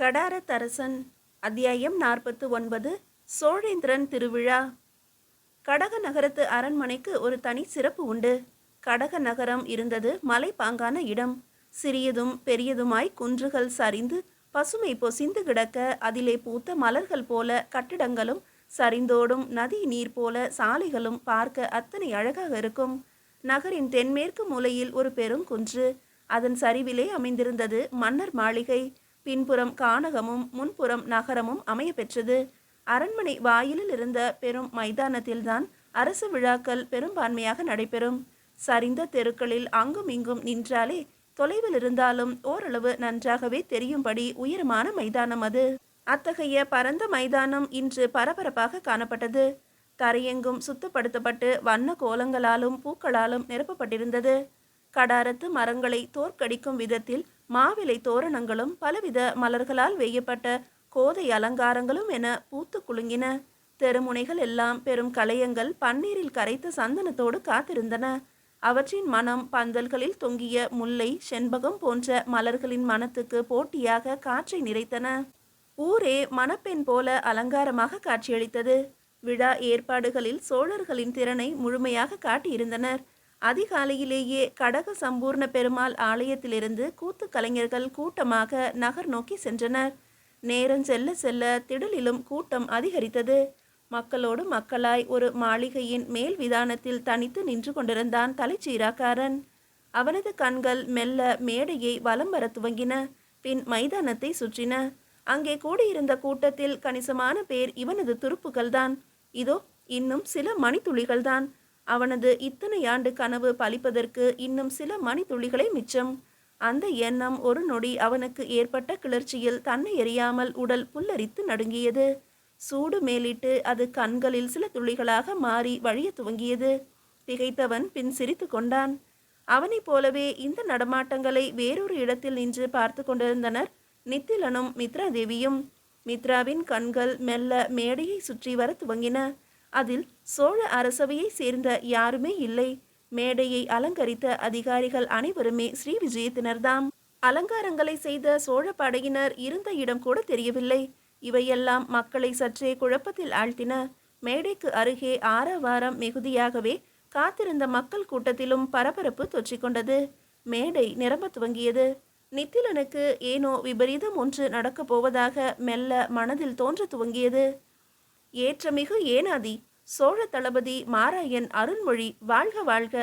கடாரத்தரசன் அத்தியாயம் நாற்பத்து ஒன்பது சோழேந்திரன் திருவிழா. கடக நகரத்து அரண்மனைக்கு ஒரு தனி சிறப்பு உண்டு. கடக நகரம் இருந்தது மலைப்பாங்கான இடம். சிறியதும் பெரியதுமாய் குன்றுகள் சரிந்து பசுமை பொசிந்து கிடக்க அதிலே பூத்த மலர்கள் போல கட்டிடங்களும் சரிந்தோடும் நதி நீர் போல சாலைகளும் பார்க்க அத்தனை அழகாக இருக்கும். நகரின் தென்மேற்கு மூலையில் ஒரு பெருங்குன்று. அதன் சரிவிலே அமைந்திருந்தது மன்னர் மாளிகை. பின்புறம் கானகமும் முன்புறம் நகரமும் அமைய பெற்றது அரண்மனை வாயிலில் இருந்த பெரும் மைதானத்தில்தான் அரசு விழாக்கள் பெரும்பான்மையாக நடைபெறும். சரிந்த தெருக்களில் அங்கும் இங்கும் நின்றாலே தொலைவில் இருந்தாலும் ஓரளவு நன்றாகவே தெரியும்படி உயரமான மைதானம் அது. அத்தகைய பரந்த மைதானம் இன்று பரபரப்பாக காணப்பட்டது. தரையெங்கும் சுத்தப்படுத்தப்பட்டு வண்ண கோலங்களாலும் பூக்களாலும் நிரப்பப்பட்டிருந்தது. கடாரத்து மரங்களை தோற்கடிக்கும் விதத்தில் மாவிலை தோரணங்களும் பலவித மலர்களால் வேயப்பட்ட கோதை அலங்காரங்களும் என பூத்து குலுங்கின. தெருமுனைகள் எல்லாம் பெரும் களையங்கள் பன்னீரில் கரைத்த சந்தனத்தோடு காத்திருந்தன. அவற்றின் மனம் பந்தல்களில் தொங்கிய முல்லை செண்பகம் போன்ற மலர்களின் மனத்துக்கு போட்டியாக காற்றை நிறைத்தன. ஊரே மணப்பெண் போல அலங்காரமாக காட்சியளித்தது. விழா ஏற்பாடுகளில் சோழர்களின் திறனை முழுமையாக காட்டியிருந்தனர். அதிகாலையிலேயே கடக சம்பூர்ண பெருமாள் ஆலயத்திலிருந்து கூத்து கலைஞர்கள் கூட்டமாக நகர் நோக்கி சென்றனர். நேரம் செல்ல செல்ல திடலிலும் கூட்டம் அதிகரித்தது. மக்களோடு மக்களாய் ஒரு மாளிகையின் மேல் விதானத்தில் தனித்து நின்று கொண்டிருந்தான் தலைச்சீராக்காரன். அவனது கண்கள் மெல்ல மேடையை வலம் வர துவங்கின பின் மைதானத்தை சுற்றின. அங்கே கூடியிருந்த கூட்டத்தில் கணிசமான பேர் இவனது துருப்புகள்தான். இதோ இன்னும் சில மணித்துளிகள்தான். அவனது இத்தனை ஆண்டு கனவு பலிப்பதற்கு இன்னும் சில மணித்துளிகளே மிச்சம். அந்த எண்ணம் ஒரு நொடி அவனுக்கு ஏற்பட்ட கிளர்ச்சியில் தன்னை எறியாமல் உடல் புல்லரித்து நடுங்கியது. சூடு மேலிட்டு அது கண்களில் சில துளிகளாக மாறி வழிய துவங்கியது. திகைத்தவன் பின் சிரித்து கொண்டான். அவனைப் போலவே இந்த நடமாட்டங்களை வேறொரு இடத்தில் நின்று பார்த்து கொண்டிருந்தனர் நித்திலனும் மித்ரா தேவியும் மித்ராவின் கண்கள் மெல்ல மேடையை சுற்றி வர துவங்கின. அதில் சோழ அரசவையை சேர்ந்த யாருமே இல்லை. மேடையை அலங்கரித்த அதிகாரிகள் அனைவருமே ஸ்ரீ விஜயத்தினர்தாம். அலங்காரங்களை செய்த சோழ படையினர் இருந்த இடம் கூட தெரியவில்லை. இவையெல்லாம் மக்களை சற்றே குழப்பத்தில் ஆழ்த்தின. மேடைக்கு அருகே ஆரவாரம் மிகுதியாகவே காத்திருந்த மக்கள் கூட்டத்திலும் பரபரப்பு தொற்றிக்கொண்டது. மேடை நிரம்ப துவங்கியது. நித்திலனுக்கு ஏனோ விபரீதம் ஒன்று நடக்கப் போவதாக மெல்ல மனதில் தோன்ற துவங்கியது. ஏற்றமிகு ஏனாதி சோழ தளபதி மாராயன் அருண்மொழி வாழ்க வாழ்க.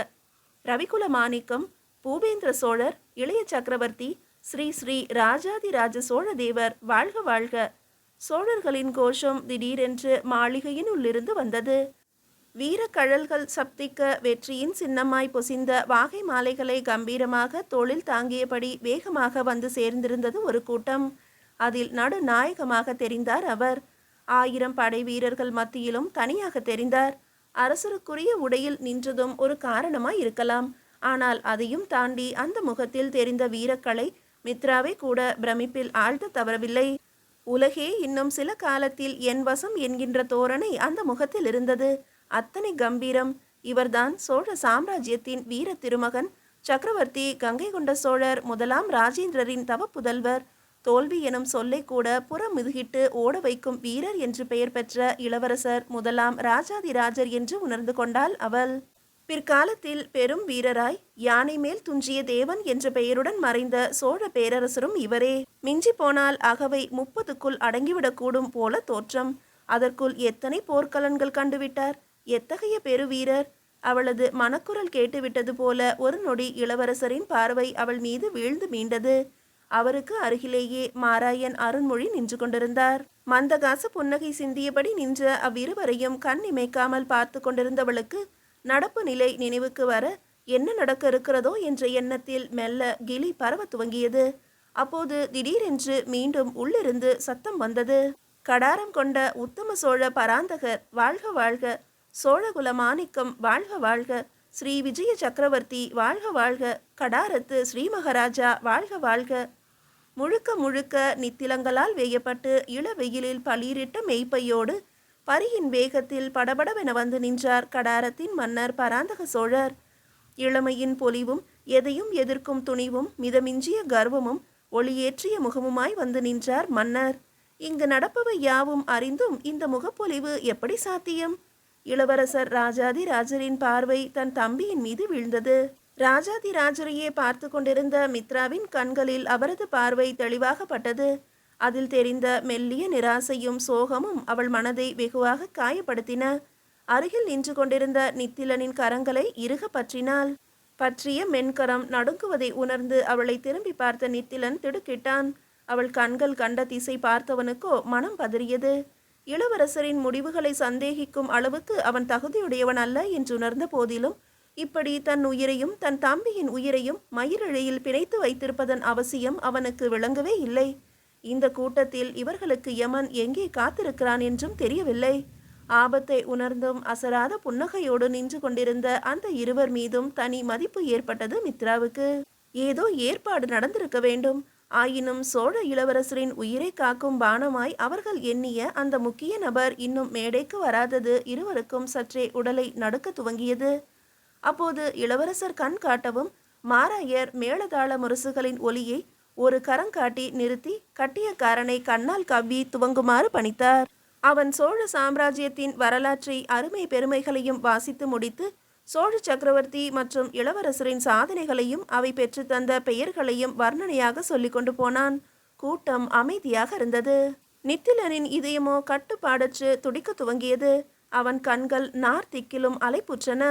ரவிகுல மாணிக்கம் பூபேந்திர சோழர் இளைய சக்கரவர்த்தி ஸ்ரீ ஸ்ரீ ராஜாதிராஜ சோழ தேவர் வாழ்க வாழ்க. சோழர்களின் கோஷம் திடீரென்று மாளிகையின் உள்ளிருந்து வந்தது. வீரக்கழல்கள் சப்திக்க வெற்றியின் சின்னமாய் பொசிந்த வாகை மாலைகளை கம்பீரமாக தோளில் தாங்கியபடி வேகமாக வந்து சேர்ந்திருந்தது ஒரு கூட்டம். அதில் நடுநாயகமாக தெரிந்தார் அவர். ஆயிரம் படை வீரர்கள் மத்தியிலும் தனியாக தெரிந்தார். அரசருக்குரிய உடையில் நின்றதும் ஒரு காரணமாய் இருக்கலாம். ஆனால் அதையும் தாண்டி அந்த முகத்தில் தெரிந்த வீரக்கலை மித்ராவை கூட பிரமிப்பில் ஆழ்த்த தவறவில்லை. உலகே இன்னும் சில காலத்தில் என் வசம் என்கின்ற தோரணை அந்த முகத்தில் இருந்தது. அத்தனை கம்பீரம். இவர்தான் சோழ சாம்ராஜ்யத்தின் வீர திருமகன் சக்கரவர்த்தி கங்கை கொண்ட சோழர் முதலாம் ராஜேந்திரரின் தவ புதல்வர் தோல்வி எனும் சொல்லை கூட புறமுதுகிட்டு ஓட வைக்கும் வீரர் என்று பெயர் பெற்ற இளவரசர் முதலாம் ராஜாதிராஜர் என்று உணர்ந்து கொண்டாள் அவள். பிற்காலத்தில் பெரும் வீரராய் யானை மேல் துஞ்சிய தேவன் என்ற பெயருடன் மறைந்த சோழ பேரரசரும் இவரே. மிஞ்சி போனால் அகவை முப்பதுக்குள் அடங்கிவிடக்கூடும் போல தோற்றம். அதற்குள் எத்தனை போர்க்கலன்கள் கண்டுவிட்டார்? எத்தகைய பெருவீரர் அவளது மனக்குரல் கேட்டுவிட்டது போல ஒரு நொடி இளவரசரின் பார்வை அவள் மீது வீழ்ந்து மீண்டது. அவருக்கு அருகிலேயே மாராயன் அருண்மொழி நின்று கொண்டிருந்தார். மந்தகாச புன்னகை சிந்தியபடி நின்ற அவ்விருவரையும் கண் இமைக்காமல் பார்த்து கொண்டிருந்தவளுக்கு நடப்பு நிலை நினைவுக்கு வர என்ன நடக்க இருக்கிறதோ என்ற எண்ணத்தில் மெல்ல கிளி பரவ துவங்கியது. அப்போது திடீரென்று மீண்டும் உள்ளிருந்து சத்தம் வந்தது. கடாரம் கொண்ட உத்தம சோழ பராந்தகர் வாழ்க வாழ்க சோழகுல மாணிக்கம் வாழ்க வாழ்க ஸ்ரீ விஜய சக்கரவர்த்தி வாழ்க வாழ்க கடாரத்து ஸ்ரீ மகாராஜா வாழ்க வாழ்க. முழுக்க முழுக்க நித்திலங்களால் வேயப்பட்டு இளவெயிலில் பளிரிட்ட மெய்ப்பையோடு பரியின் வேகத்தில் படபடவென வந்து நின்றார் கடாரத்தின் மன்னர் பராந்தக சோழர். இளமையின் பொலிவும் எதையும் எதிர்க்கும் துணிவும் மிதமிஞ்சிய கர்வமும் ஒளியேற்றிய முகமுமாய் வந்து நின்றார் மன்னர். இங்கு நடப்பவை யாவும் அறிந்தும் இந்த முகப்பொலிவு எப்படி சாத்தியம்? இளவரசர் ராஜாதி ராஜரின் பார்வை தன் தம்பியின் மீது வீழ்ந்தது. ராஜாதி ராஜரையே பார்த்து கொண்டிருந்த மித்ராவின் கண்களில் அவரது பார்வை தெளிவாக பட்டது அதில் தெரிந்த மெல்லிய நிராசையும் சோகமும் அவள் மனதை வெகுவாக காயப்படுத்தின. அருகில் நின்று கொண்டிருந்த நித்திலனின் கரங்களை இறுக பற்றினாள். பற்றிய மென்கரம் நடுங்குவதை உணர்ந்து அவளை திரும்பி பார்த்த நித்திலன் திடுக்கிட்டான். அவள் கண்கள் கண்ட திசை பார்த்தவனுக்கோ மனம் பதறியது. இளவரசரின் முடிவுகளை சந்தேகிக்கும் அளவுக்கு அவன் தகுதியுடையவன் அல்ல என்று உணர்ந்த போதிலும் இப்படி தன் உயிரையும் தன் தம்பியின் உயிரையும் மயிரிழையில் பிணைத்து வைத்திருப்பதன் அவசியம் அவனுக்கு விளங்கவே இல்லை. இந்த கூட்டத்தில் இவர்களுக்கு யமன் எங்கே காத்திருக்கிறான் என்றும் தெரியவில்லை. ஆபத்தை உணர்ந்தும் அசராத புன்னகையோடு நின்று கொண்டிருந்த அந்த இருவர் மீதும் தனி மதிப்பு ஏற்பட்டது மித்ராவுக்கு. ஏதோ ஏற்பாடு நடந்திருக்க வேண்டும். ஆயினும் சோழ இளவரசரின் உயிரை காக்கும் பானமாய் அவர்கள் எண்ணிய அந்த முக்கிய நபர் இன்னும் மேடைக்கு வராதது இருவருக்கும் சற்றே உடலை நடுக்க துவங்கியது. அப்போது இளவரசர் கண் காட்டவும் மாராயர் மேளதாள முரசுகளின் ஒலியை ஒரு கரங்காட்டி நிறுத்தி கட்டியக்காரனை கண்ணால் கவ்வி துவங்குமாறு பணித்தார். அவன் சோழ சாம்ராஜ்யத்தின் வரலாற்றை அருமை பெருமைகளையும் வாசித்து முடித்து சோழ சக்கரவர்த்தி மற்றும் இளவரசரின் சாதனைகளையும் அவை பெற்றுத்தந்த பெயர்களையும் வர்ணனையாக சொல்லி கொண்டு போனான். கூட்டம் அமைதியாக இருந்தது. நித்திலனின் இதயமோ கட்டுப்பாடற்று துடிக்க துவங்கியது. அவன் கண்கள் நார் திக்கிலும் அலைப்புற்றன.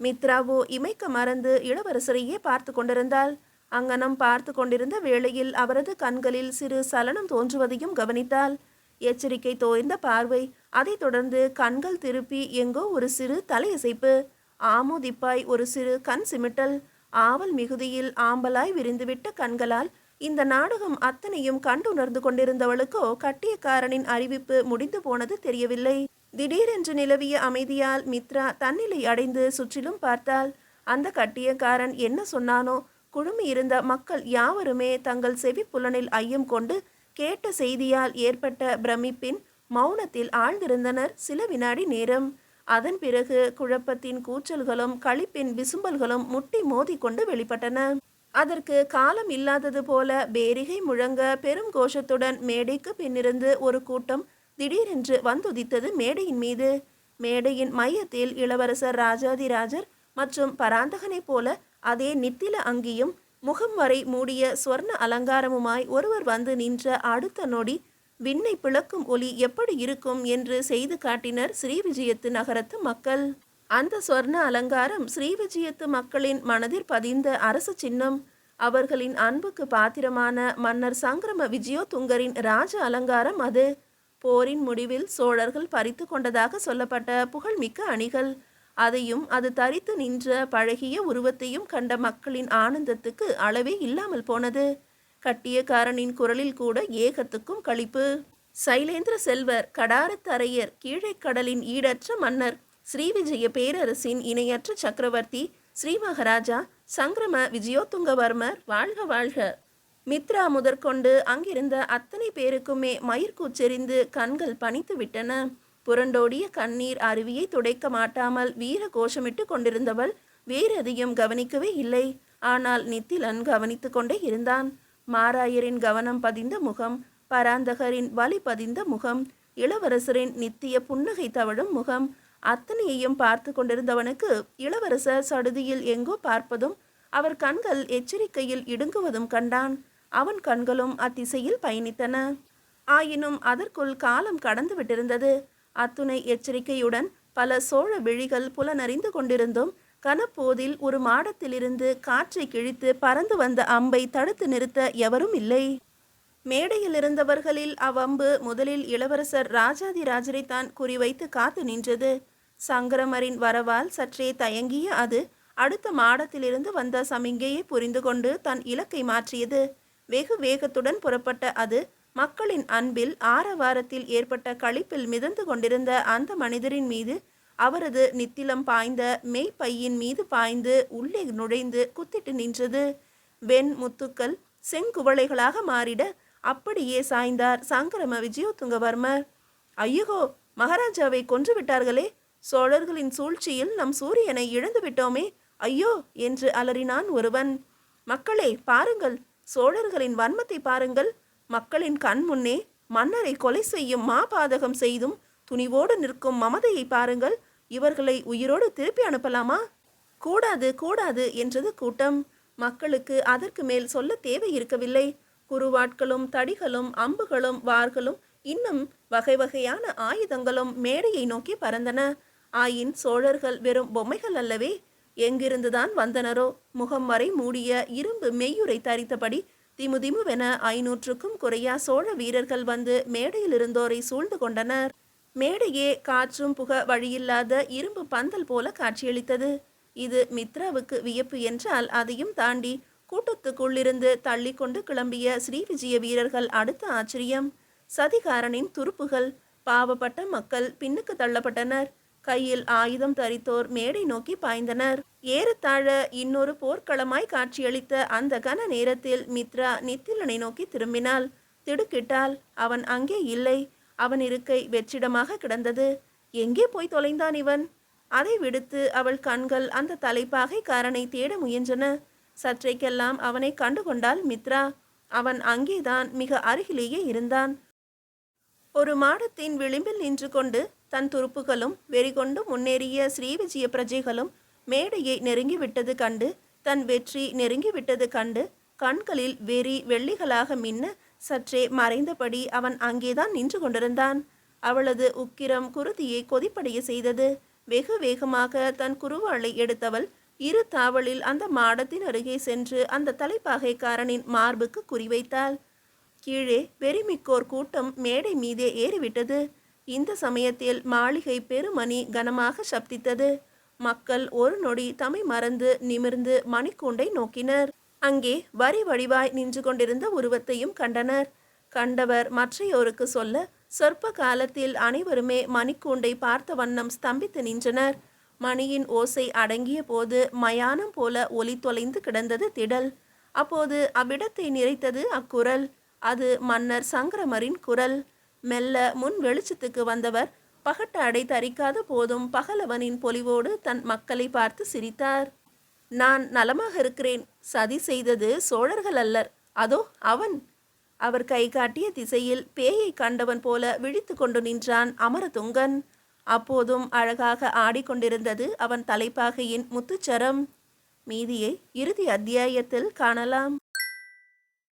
மித்ராவோ இமைக்க மறந்து இளவரசரையே பார்த்து கொண்டிருந்தாள். அங்கனம் பார்த்து கொண்டிருந்த வேளையில் அவரது கண்களில் சிறு சலனம் தோன்றுவதையும் கவனித்தாள். எச்சரிக்கை தோய்ந்த பார்வை அதைத் தொடர்ந்து கண்கள் திருப்பி எங்கோ ஒரு சிறு தலையசைப்பு ஆமோதிப்பாய் ஒரு சிறு கண் சிமிட்டல் ஆவல் மிகுதியில் ஆம்பலாய் விரிந்துவிட்ட கண்களால் இந்த நாடகம் அத்தனையும் கண்டுணர்ந்து கொண்டிருந்தவளுக்கோ கட்டியக்காரனின் அறிவிப்பு முடிந்து போனது தெரியவில்லை. திடீரென்று நிலவிய அமைதியால் மித்ரா தன்னிலை அடைந்து சுற்றிலும் பார்த்தாள். அந்த கட்டியக்காரன் என்ன சொன்னானோ குழுமி இருந்த மக்கள் யாவருமே தங்கள் செவி புலனில் ஐயம் கொண்டு கேட்ட செய்தியால் ஏற்பட்ட பிரமிப்பின் மௌனத்தில் ஆழ்ந்திருந்தனர் சில வினாடி நேரம். அதன் பிறகு குழப்பத்தின் கூச்சல்களும் களிப்பின் விசும்பல்களும் முட்டி மோதிக்கொண்டு வெளிப்பட்டன. அதற்கு காலம் இல்லாதது போல பேரிகை முழங்க பெரும் கோஷத்துடன் மேடைக்கு பின்னிருந்து ஒரு கூட்டம் திடீரென்று வந்துதித்தது மேடையின் மீது. மேடையின் மையத்தில் இளவரசர் ராஜாதிராஜர் மற்றும் பராந்தகனைப் போல அதே நித்தில அங்கியும் முகம் வரை மூடிய சொர்ண அலங்காரமுமாய் ஒருவர் வந்து நின்ற அடுத்த நொடி விண்ணை பிளக்கும் ஒலி எப்படி இருக்கும் என்று செய்து காட்டினர் ஸ்ரீவிஜயத்து நகரத்து மக்கள். அந்த சொர்ண அலங்காரம் ஸ்ரீவிஜயத்து மக்களின் மனதில் பதிந்த அரசு சின்னம். அவர்களின் அன்புக்கு பாத்திரமான மன்னர் சங்கிரம விஜயோதுங்கரின் ராஜ அலங்காரம் அது. போரின் முடிவில் சோழர்கள் பறித்து கொண்டதாக சொல்லப்பட்ட புகழ்மிக்க அணிகள். அதையும் அது தரித்து நின்ற பழகிய உருவத்தையும் கண்ட மக்களின் ஆனந்தத்துக்கு அளவே இல்லாமல் போனது. கட்டியக்காரனின் குரலில் கூட ஏகத்துக்கும் களிப்பு. சைலேந்திர செல்வர் கடாரத்தரையர் கீழே கடலின் ஈடற்ற மன்னர் ஸ்ரீவிஜய பேரரசின் இணையற்ற சக்கரவர்த்தி ஸ்ரீ மகாராஜா சங்கிரம விஜயோத்துங்கவர்மர் வாழ்க வாழ்க. மித்ரா முதற்கொண்டு அங்கிருந்த அத்தனை பேருக்குமே மயிர்கூச்செறிந்து கண்கள் பனித்து விட்டன. புரண்டோடிய கண்ணீர் அருவியை துடைக்க மாட்டாமல் வீர கோஷமிட்டு கொண்டிருந்தவள் வேறெதையும் கவனிக்கவே இல்லை. ஆனால் நித்திலன் கவனித்து கொண்டே இருந்தான். மாராயரின் கவனம் பதிந்த முகம் பராந்தகரின் வலி பதிந்த முகம் இளவரசரின் நித்திய புன்னகை தவழும் முகம் அத்தனையையும் பார்த்து கொண்டிருந்தவனுக்கு இளவரசர் சடுதியில் எங்கோ பார்ப்பதும் அவர் கண்கள் எச்சரிக்கையில் இடுங்குவதும் கண்டான். அவன் கண்களும் அத்திசையில் பயணித்தன. ஆயினும் அதற்குள் காலம் கடந்து விட்டிருந்தது. அத்துணை எச்சரிக்கையுடன் பல சோழ விழிகள் புலனறிந்து கொண்டிருந்தும் கனப்போதில் ஒரு மாடத்திலிருந்து காற்றை கிழித்து பறந்து வந்த அம்பை தடுத்து நிறுத்த எவரும் இல்லை. மேடையில் இருந்தவர்களில் அவ்வம்பு முதலில் இளவரசர் ராஜாதிராஜரை தான் குறிவைத்து காத்து நின்றது. சங்கரமரின் வரவால் சற்றே தயங்கிய அது அடுத்த மாடத்திலிருந்து வந்த சமிங்கையை புரிந்து கொண்டு தன் இலக்கை மாற்றியது. வெகு வேகத்துடன் புறப்பட்ட அது மக்களின் அன்பில் ஆரவாரத்தில் ஏற்பட்ட களிப்பில் மிதந்து கொண்டிருந்த அந்த மனிதரின் மீது அவரது நித்திலம் பாய்ந்த மெய்ப்பையின் மீது பாய்ந்து உள்ளே நுழைந்து குத்திட்டு நின்றது. வெண் முத்துக்கள் செங்குவளைகளாக மாறிட அப்படியே சாய்ந்தார் சங்கரம விஜயோத்துங்கவர்மர் ஐயகோ மகாராஜாவை கொன்று விட்டார்களே. சோழர்களின் சூழ்ச்சியில் நம் சூரியனை இழந்து விட்டோமே. ஐயோ! என்று அலறினான் ஒருவன். மக்களே பாருங்கள். சோழர்களின் வன்மத்தை பாருங்கள். மக்களின் கண் முன்னே மன்னரை கொலை செய்யும் மாபாதகம் செய்தும் துணிவோடு நிற்கும் மமதையை பாருங்கள். இவர்களை உயிரோடு திருப்பி அனுப்பலாமா? கூடாது கூடாது என்றது கூட்டம். மக்களுக்கு அதற்கு மேல் சொல்ல தேவை இருக்கவில்லை. குருவாட்களும் தடிகளும் அம்புகளும் வார்களும் இன்னும் வகை வகையான ஆயுதங்களும் மேடையை நோக்கி பறந்தன. ஆயின் சோழர்கள் வெறும் பொம்மைகள் அல்லவே எங்கிருந்துதான் வந்தனரோ? முகம் வரை மூடிய இரும்பு மெய்யுரை தரித்தபடி திமுதிமுவென ஐநூற்றுக்கும் குறையா சோழ வீரர்கள் வந்து மேடையில் இருந்தோரை சூழ்ந்து கொண்டனர். மேடையே காற்றும் புக வழியில்லாத இரும்பு பந்தல் போல காட்சியளித்தது. இது மித்ராவுக்கு வியப்பு என்றால் அதையும் தாண்டி கூட்டத்துக்குள்ளிருந்து தள்ளிக்கொண்டு கிளம்பிய ஸ்ரீ விஜய வீரர்கள் அடுத்த ஆச்சரியம். சதிகாரனின் துருப்புகள் பாவப்பட்ட மக்கள் பின்னுக்கு தள்ளப்பட்டனர். கையில் ஆயுதம் தரித்தோர் மேடை நோக்கி பாய்ந்தனர். ஏறத்தாழ இன்னொரு போர்க்களமாய் காட்சியளித்த அந்த கன நேரத்தில் மித்ரா நித்திலனை நோக்கி திரும்பினாள். திடுக்கிட்டால் அவன் அங்கே இல்லை. அவன் இருக்கை வெற்றிடமாக கிடந்தது. எங்கே போய் தொலைந்தான் இவன்? அதை விடுத்து அவள் கண்கள் அந்த தலைப்பாகைக்காரனை தேட முயன்றன. சற்றைக்கெல்லாம் அவனை கண்டுகொண்டாள் மித்ரா. அவன் அங்கேதான் மிக அருகிலேயே இருந்தான். ஒரு மாடத்தின் விளிம்பில் நின்று கொண்டு தன் துருப்புகளும் வெறிகொண்டு முன்னேறிய ஸ்ரீவிஜய பிரஜைகளும் மேடையை நெருங்கிவிட்டது கண்டு தன் வெற்றி நெருங்கிவிட்டது கண்டு கண்களில் வெறி வெள்ளிகளாக மின்ன சற்றே மறைந்தபடி அவன் அங்கேதான் நின்று கொண்டிருந்தான். அவளது உக்கிரம் குருதியை கொதிப்படைய செய்தது. வெகு வேகமாக தன் குருவாளை எடுத்தவள் இரு தாவலில் அந்த மாடத்தின் அருகே சென்று அந்த தலைப்பாகைக்காரனின் மார்புக்கு குறிவைத்தாள் கீழே வெறிமிக்கோர் கூட்டம் மேடை மீதே ஏறிவிட்டது. இந்த சமயத்தில் மாளிகை பெருமணி கனமாக சப்தித்தது. மக்கள் ஒரு நொடி தமை மறந்து நிமிர்ந்து மணிக்கூண்டை நோக்கினர். அங்கே வரி வடிவாய் நின்று கொண்டிருந்த உருவத்தையும் கண்டனர். கண்டவர் மற்றையோருக்கு சொல்ல சொற்ப காலத்தில் அனைவருமே மணிக்கூண்டை பார்த்த வண்ணம் ஸ்தம்பித்து நின்றனர். மணியின் ஓசை அடங்கிய போது மயானம் போல ஒலி தொலைந்து கிடந்தது திடல். அப்போது அவ்விடத்தை நிறைத்தது அக்குரல். அது மன்னர் சங்கரமரின் குரல். மெல்ல முன் வெளிச்சத்துக்கு வந்தவர் பகட்ட அடை தரிக்காத போதும் பகலவனின் பொலிவோடு தன் மக்களை பார்த்து சிரித்தார். நான் நலமாக இருக்கிறேன். சதி செய்தது சோழர்கள் அல்லர். அதோ அவன். அவர் கை காட்டிய திசையில் பேயை கண்டவன் போல விழித்து கொண்டு நின்றான் அமரதுங்கன். அப்போதும் அழகாக ஆடிக்கொண்டிருந்தது அவன் தலைப்பாகையின் முத்துச்சரம். மீதியை இறுதி அத்தியாயத்தில் காணலாம்.